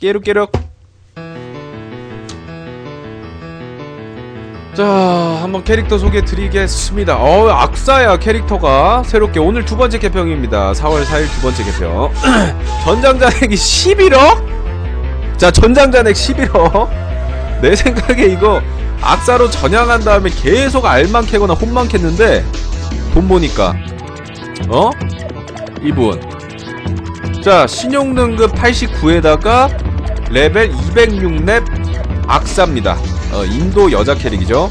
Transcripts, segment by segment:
끼룩끼룩. 자 한번 캐릭터 소개 드리겠습니다. 어 악사야 캐릭터가. 새롭게 오늘 두 번째 개평입니다. 4월 4일 두 번째 개평. 전장잔액이 11억? 자 전장잔액 11억. 내 생각에 이거 악사로 전향한 다음에 계속 알만 캐거나 홈만 캤는데 돈 보니까. 어? 이분. 자 신용 등급 89에다가 레벨 206렙 악사입니다. 어, 인도 여자 캐릭이죠.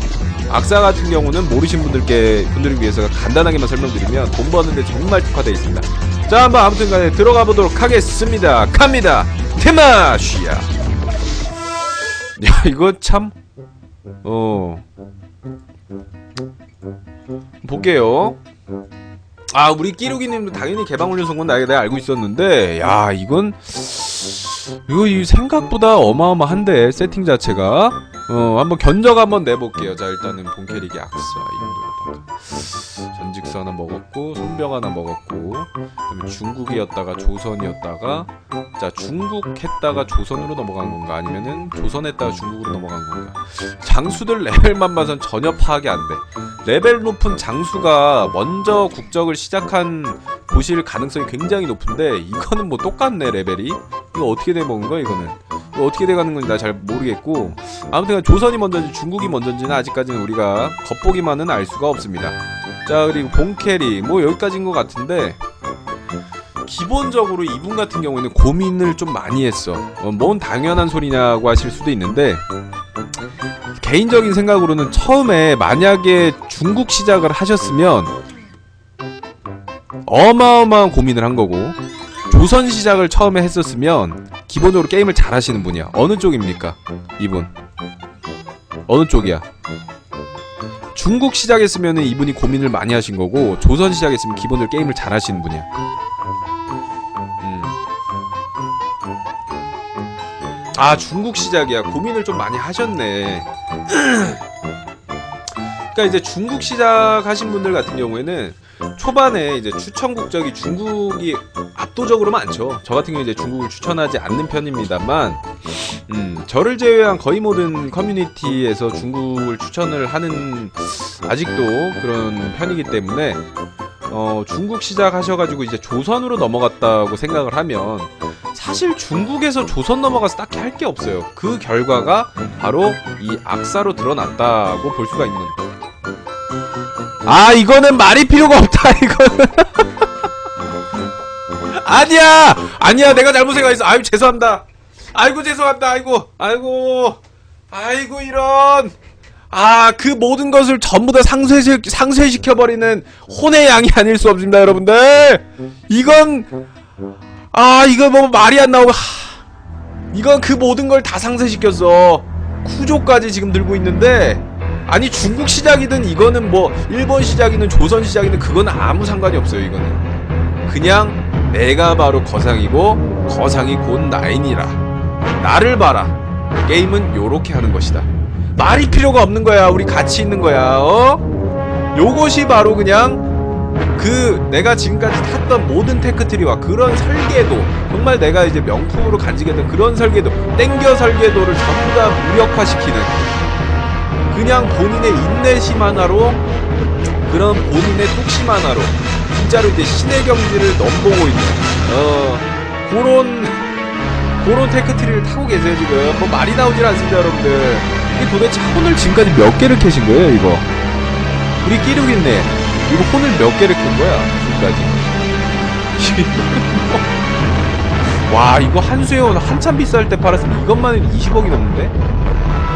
악사 같은 경우는 모르신 분들께 분들을 위해서 간단하게만 설명드리면 돈 버는데 정말 특화되어 있습니다. 자 한번 아무튼간에 들어가 보도록 하겠습니다. 갑니다. 테마쉬야 야 이거 참 어. 볼게요. 아, 우리 끼룩이님도 당연히 개방 훈련 성공 나 내가 알고 있었는데, 야, 이건 이거 이 생각보다 어마어마한데 세팅 자체가. 어, 한번 견적 한번 내볼게요. 자, 일단은 본 캐릭이 악사 인도로다가 전직서 하나 먹었고 손병 하나 먹었고, 그다음에 중국이었다가 조선이었다가, 자 중국 했다가 조선으로 넘어간 건가 아니면은 조선 했다가 중국으로 넘어간 건가? 장수들 레벨만 봐선 전혀 파악이 안 돼. 레벨 높은 장수가 먼저 국적을 시작한 곳일 가능성이 굉장히 높은데 이거는 뭐 똑같네 레벨이. 이거 어떻게 돼 먹은 거야 이거는? 이거 어떻게 돼가는 건지 나 잘 모르겠고 아무튼 조선이 먼저인지 중국이 먼저인지는 아직까지는 우리가 겉보기만은 알 수가 없습니다. 자 그리고 본캐리 뭐 여기까지인 것 같은데 기본적으로 이분 같은 경우에는 고민을 좀 많이 했어. 어, 뭔 당연한 소리냐고 하실 수도 있는데 개인적인 생각으로는 처음에 만약에 중국 시작을 하셨으면 어마어마한 고민을 한 거고 조선 시작을 처음에 했었으면 기본적으로 게임을 잘 하시는 분이야. 어느 쪽입니까? 이분. 어느 쪽이야? 중국 시작했으면 이분이 고민을 많이 하신 거고 조선 시작했으면 기본적으로 게임을 잘 하시는 분이야. 음. 아 중국 시작이야 고민을 좀 많이 하셨네 그러니까 이제 중국 시작하신 분들 같은 경우에는 초반에 이제 추천 국적이 중국이 압도적으로 많죠 저 같은 경우 이제 중국을 추천하지 않는 편입니다만 음, 저를 제외한 거의 모든 커뮤니티에서 중국을 추천을 하는 아직도 그런 편이기 때문에 어, 중국 시작하셔가지고 이제 조선으로 넘어갔다고 생각을 하면 사실 중국에서 조선 넘어가서 딱히 할 게 없어요. 그 결과가 바로 이 악사로 드러났다고 볼 수가 있는. 아 이거는 말이 필요가 없다 이거는. 아니야 아니야 내가 잘못 생각했어. 아유 죄송합니다. 아이고 죄송합니다. 아이고 아이고 아이고 이런. 아, 그 모든 것을 전부 다 상쇄시, 상쇄시켜버리는 혼의 양이 아닐 수 없습니다, 여러분들! 이건, 아, 이거 뭐 말이 안 나오고, 하, 이건 그 모든 걸 다 상쇄시켰어. 쿠조까지 지금 들고 있는데, 아니, 중국 시작이든 이거는 뭐, 일본 시작이든 조선 시작이든 그건 아무 상관이 없어요, 이거는. 그냥, 내가 바로 거상이고, 거상이 곧 나인이라. 나를 봐라. 게임은 요렇게 하는 것이다. 말이 필요가 없는 거야. 우리 같이 있는 거야. 어? 요것이 바로 그냥 그 내가 지금까지 탔던 모든 테크트리와 그런 설계도 정말 내가 이제 명품으로 간직했던 그런 설계도 땡겨 설계도를 전부 다 무력화시키는 그냥 본인의 인내심 하나로 그런 본인의 뚝심 하나로 진짜로 이제 신의 경지를 넘보고 있는 어 그런 그런 테크트리를 타고 계세요 지금. 뭐 말이 나오질 않습니다 여러분들. 이게 도대체 혼을 지금까지 몇 개를 캐신 거예요 이거? 우리 끼룩 있네. 이거 혼을 몇 개를 캔 거야 지금까지 와 이거 한수연 한참 비쌀 때 팔았으면 이것만 해도 20억이 넘는데?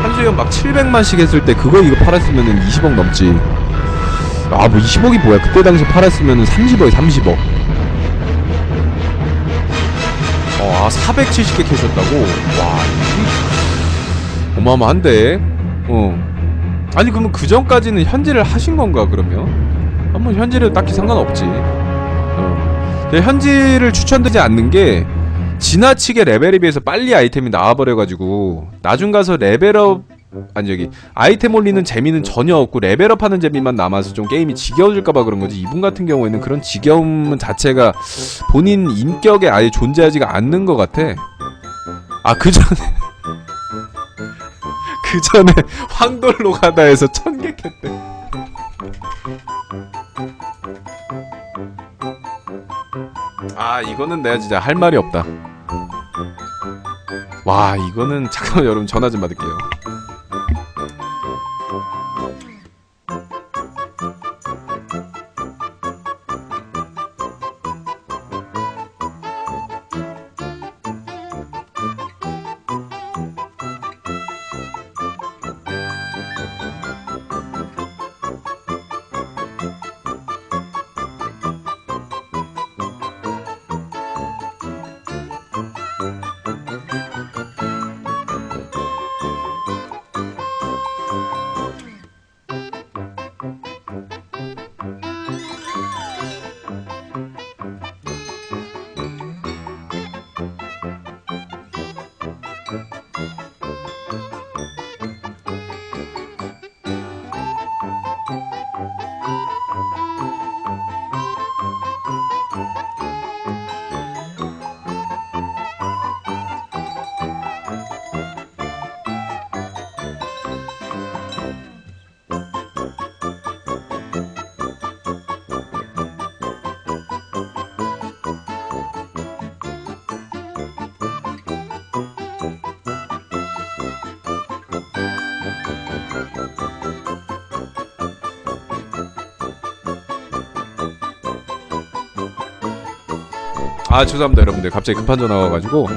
한수연 막 700만씩 했을 때 그거 이거 팔았으면 은 20억 넘지. 아 뭐 20억이 뭐야. 그때 당시 팔았으면 은 30억이 30억. 어, 아 470개 캐셨다고? 와 이게 어마어마한데? 어. 아니 그러면 그 전까지는 현질을 하신 건가 그러면? 한번 현질은 딱히 상관없지. 어. 현질을 추천드리지 않는 게 지나치게 레벨에 비해서 빨리 아이템이 나와버려가지고 나중 가서 레벨업 아니 저기 아이템 올리는 재미는 전혀 없고 레벨업 하는 재미만 남아서 좀 게임이 지겨워질까봐 그런 거지. 이분 같은 경우에는 그런 지겨움 자체가 본인 인격에 아예 존재하지가 않는 것 같아. 아 그 전에 그 전에 황돌로 가다에서 천객했대. 아 이거는 내가 진짜 할 말이 없다 와 이거는 잠깐만 여러분 전화 좀 받을게요 아 죄송합니다 여러분들. 갑자기 급한 전화 와가지고.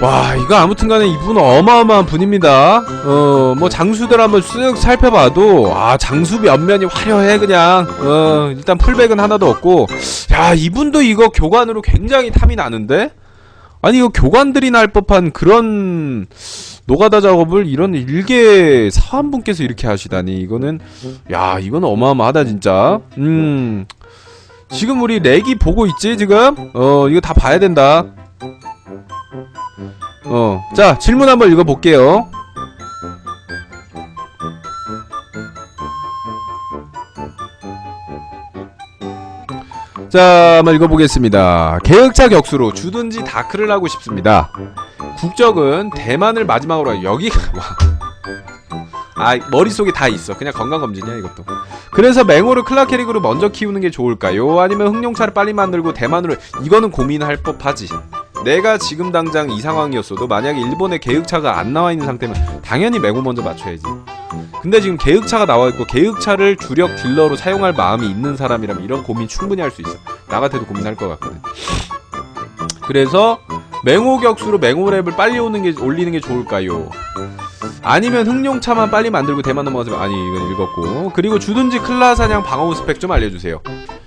와 이거 아무튼간에 이분 어마어마한 분입니다. 어 뭐 장수들 한번 쓱 살펴봐도 아 장수 면면이 화려해 그냥. 어 일단 풀백은 하나도 없고. 야 이분도 이거 교관으로 굉장히 탐이 나는데? 아니 이거 교관들이 날 법한 그런 노가다 작업을 이런 일개 사원분께서 이렇게 하시다니 이거는. 야 이거는 어마어마하다 진짜. 음 지금 우리 렉이 보고 있지 지금? 어 이거 다 봐야 된다. 어자 질문 한번 읽어볼게요. 자 한번 읽어보겠습니다. 계획차 격수로 주든지 다크를 하고 싶습니다. 국적은 대만을 마지막으로 하- 여기가 와. 아 머릿속에 다 있어. 그냥 건강검진이야 이것도 그래서 맹호를 클라케릭으로 먼저 키우는 게 좋을까요? 아니면 흑룡차를 빨리 만들고 대만으로 이거는 고민할 법하지. 내가 지금 당장 이 상황이었어도 만약에 일본에 계획차가 안 나와 있는 상태면 당연히 맹호 먼저 맞춰야지. 근데 지금 계획차가 나와 있고 계획차를 주력 딜러로 사용할 마음이 있는 사람이라면 이런 고민 충분히 할 수 있어. 나 같아도 고민할 것 같거든. 그래서 맹호 격수로 맹호 랩을 빨리 오는 게 올리는 게 좋을까요? 아니면 흑룡차만 빨리 만들고 대만 넘어가서 아니 이건 읽었고 그리고 주든지 클라 사냥 방어 스펙 좀 알려주세요.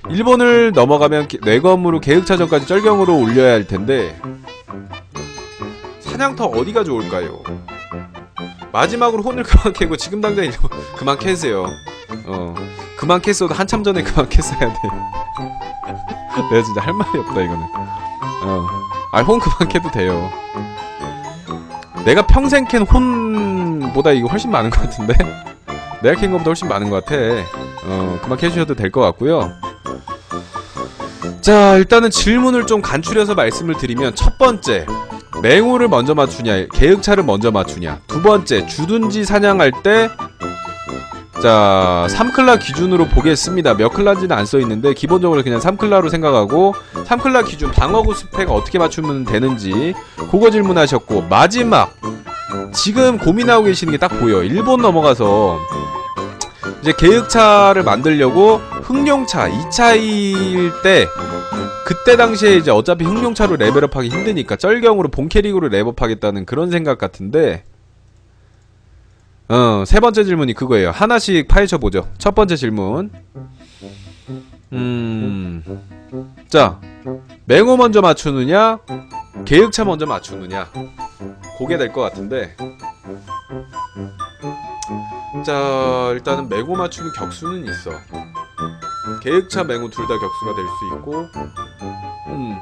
일본을 넘어가면 게- 뇌검으로 계획차전까지 쩔경으로 올려야 할 텐데 사냥터 어디가 좋을까요? 마지막으로 혼을 그만 캐고 지금 당장 일본 그만 캐세요. 어 그만 캤어도 한참 전에 그만 캤어야 돼. 내가 진짜 할 말이 없다 이거는. 어. 아혼 그만 캐도 돼요. 내가 평생 캔혼 보다 이거 훨씬 많은 것 같은데? 내가 캔 것보다 훨씬 많은 것 같아. 어, 그만 캐주셔도 될 것 같고요. 자, 일단은 질문을 좀 간추려서 말씀을 드리면 첫 번째, 맹호를 먼저 맞추냐, 계획차를 먼저 맞추냐. 두 번째, 주둔지 사냥할 때 자, 3클라 기준으로 보겠습니다. 몇 클라인지는 안 써 있는데 기본적으로 그냥 3클라로 생각하고 3클라 기준 방어구 스펙 어떻게 맞추면 되는지 그거 질문하셨고 마지막 지금 고민하고 계시는 게 딱 보여. 일본 넘어가서 이제 계획차를 만들려고 흑룡차 2차일 때 그때 당시에 이제 어차피 흑룡차로 레벨업하기 힘드니까 쩔경으로 본 캐릭으로 레벨업하겠다는 그런 생각 같은데 어, 세 번째 질문이 그거예요. 하나씩 파헤쳐 보죠. 첫 번째 질문. 음. 자, 맹호 먼저 맞추느냐? 계획차 먼저 맞추느냐? 그게 될 것 같은데. 자, 일단은 맹호 맞추는 격수는 있어. 계획차 맹호 둘 다 격수가 될 수 있고, 음.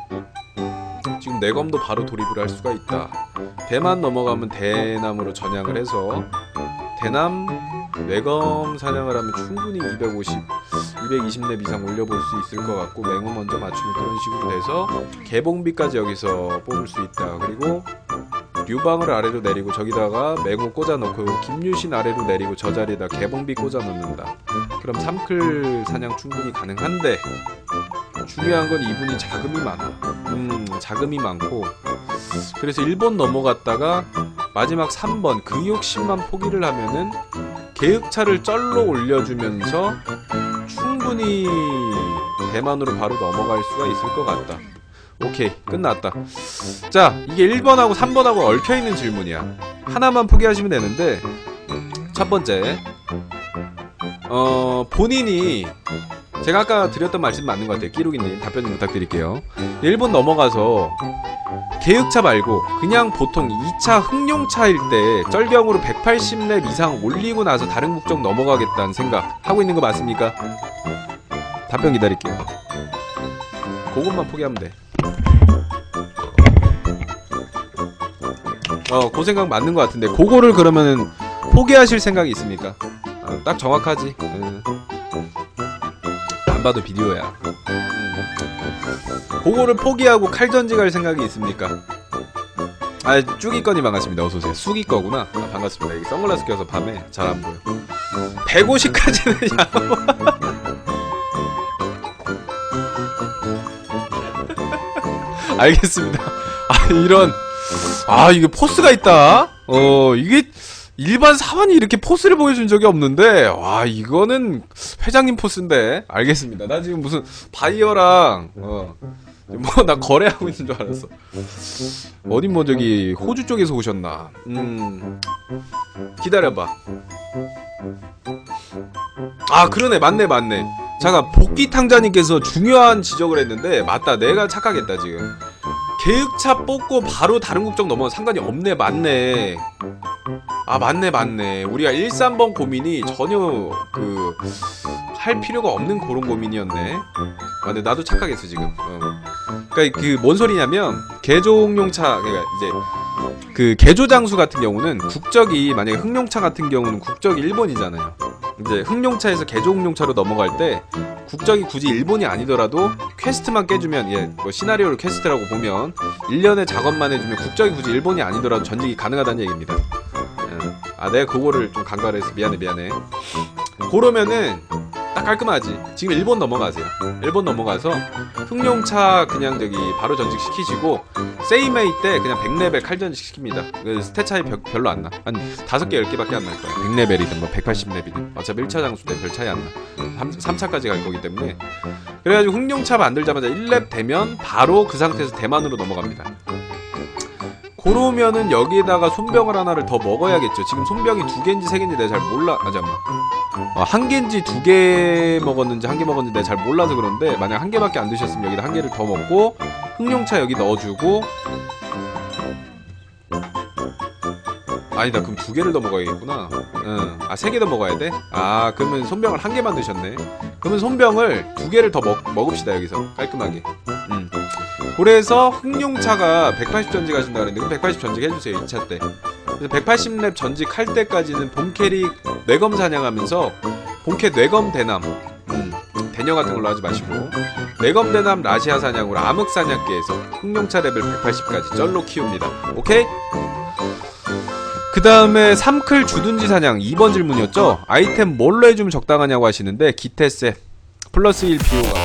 지금 내검도 바로 돌입을 할 수가 있다. 대만 넘어가면 대남으로 전향을 해서 대남 매검 사냥을 하면 충분히 250, 220렙 이상 올려볼 수 있을 것 같고 맹호 먼저 맞추면 그런 식으로 돼서 개봉비까지 여기서 뽑을 수 있다. 그리고 류방을 아래로 내리고 저기다가 맹호 꽂아놓고 김유신 아래로 내리고 저 자리에다 개봉비 꽂아놓는다. 그럼 삼클 사냥 충분히 가능한데 중요한 건 이분이 자금이 많아. 음, 자금이 많고 그래서 일본 넘어갔다가 마지막 3번 그 욕심만 포기를 하면은 계획차를 쩔로 올려주면서 충분히 대만으로 바로 넘어갈 수가 있을 것 같다. 오케이 끝났다. 자 이게 1번하고 3번하고 얽혀있는 질문이야. 하나만 포기하시면 되는데 첫 번째 어 본인이 제가 아까 드렸던 말씀 맞는 것 같아요. 끼룩이님 답변 좀 부탁드릴게요. 1번 넘어가서 계획차 말고 그냥 보통 2차 흥룡차일 때 쩔경으로 180렙 이상 올리고 나서 다른 국적 넘어가겠다는 생각 하고 있는 거 맞습니까? 답변 기다릴게요. 그것만 포기하면 돼. 어, 그 생각 맞는 것 같은데 그거를 그러면은 포기하실 생각이 있습니까? 어, 딱 정확하지. 응. 안 봐도 비디오야. 음. 그거를 포기하고 칼 전직할 생각이 있습니까? 아 쭈기꺼니 반갑습니다. 어서 오세요. 쑥이 거구나. 아, 반갑습니다. 여기 선글라스 껴서 밤에 잘 안 보여. 150까지는 야. 알겠습니다. 아 이런 아 이게 포스가 있다. 어 이게 일반 사원이 이렇게 포스를 보여준 적이 없는데 와 이거는 회장님 포스인데 알겠습니다. 나 지금 무슨 바이어랑 어. 뭐 나 거래하고 있는 줄 알았어. 어디 뭐 저기 호주 쪽에서 오셨나? 음 기다려봐. 아 그러네 맞네 맞네. 잠깐 복귀 탕자님께서 중요한 지적을 했는데 맞다 내가 착각했다 지금. 계획차 뽑고 바로 다른 국적 넘어면 상관이 없네 맞네. 아 맞네 맞네. 우리가 1, 3번 고민이 전혀 그 할 필요가 없는 그런 고민이었네. 아 근데 나도 착각했어 지금. 어. 그러니까 그 뭔 소리냐면 개종용차 그러니까 이제 그 개조 장수 같은 경우는 국적이 만약에 흥룡차 같은 경우는 국적이 일본이잖아요. 이제 흥룡차에서 개조흥룡차로 넘어갈 때 국적이 굳이 일본이 아니더라도 퀘스트만 깨주면 예, 뭐 시나리오를 퀘스트라고 보면 1년의 작업만 해주면 국적이 굳이 일본이 아니더라도 전직이 가능하다는 얘기입니다. 예. 아 내가 그거를 좀 간과해서 미안해 미안해. 그러면은 딱 깔끔하지. 지금 일본 넘어가세요. 일본 넘어가서 흥룡차 그냥 저기 바로 전직 시키시고 세이메이 때 그냥 100레벨 칼전직 시킵니다. 그 스탯 차이 별, 별로 안 나. 한 5개 10개밖에 안 날 거야. 100레벨이든 뭐 180레벨이든 어차피 1차 장수 때 별 차이 안 나. 3, 3차까지 갈 거기 때문에 그래가지고 흥룡차 만들자마자 1렙 되면 바로 그 상태에서 대만으로 넘어갑니다. 그러면은 여기에다가 손병을 하나를 더 먹어야겠죠. 지금 손병이 두 개인지 세 개인지 내가 잘 몰라. 아 잠깐만. 어, 한 개인지 두 개 먹었는지 한 개 먹었는지 내가 잘 몰라서 그런데 만약 한 개밖에 안 드셨으면 여기다 한 개를 더 먹고 흥룡차 여기 넣어주고 아니다 그럼 두 개를 더 먹어야겠구나 응. 아세 개 더 먹어야 돼? 아 그러면 손병을 한 개만 드셨네 그러면 손병을 두 개를 더 먹, 먹읍시다 여기서 깔끔하게 음. 그래서 흥룡차가 180 전직 하신다 그랬는데 그럼 180 전직 해주세요 2차 때. 그래서 180렙 전직 할 때까지는 본캐릭 뇌검 사냥하면서 본캐 뇌검 대남 음, 대녀 같은 걸로 하지 마시고 뇌검 대남 라시아 사냥으로 암흑 사냥계에서 흥룡차 레벨 180까지 쩔로 키웁니다. 오케이? 그 다음에 삼클 주둔지 사냥 2번 질문이었죠? 아이템 뭘로 해주면 적당하냐고 하시는데 기테셋 플러스 1 비호가